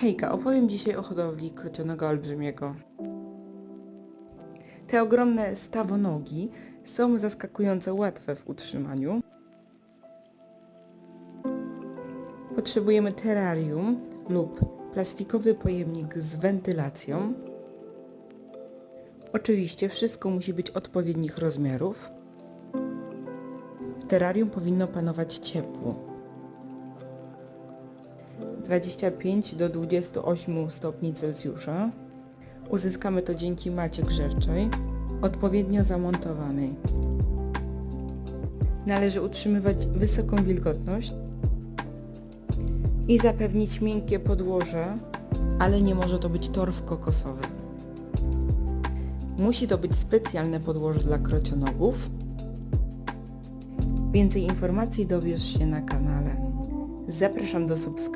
Hejka, opowiem dzisiaj o hodowli krocionego olbrzymiego. Te ogromne stawonogi są zaskakująco łatwe w utrzymaniu. Potrzebujemy terrarium lub plastikowy pojemnik z wentylacją. Oczywiście wszystko musi być odpowiednich rozmiarów. W terrarium powinno panować ciepło. 25 do 28 stopni Celsjusza. Uzyskamy to dzięki macie grzewczej, odpowiednio zamontowanej. Należy utrzymywać wysoką wilgotność i zapewnić miękkie podłoże, ale nie może to być torf kokosowy. Musi to być specjalne podłoże dla krocionogów. Więcej informacji dowiesz się na kanale. Zapraszam do subskrypcji.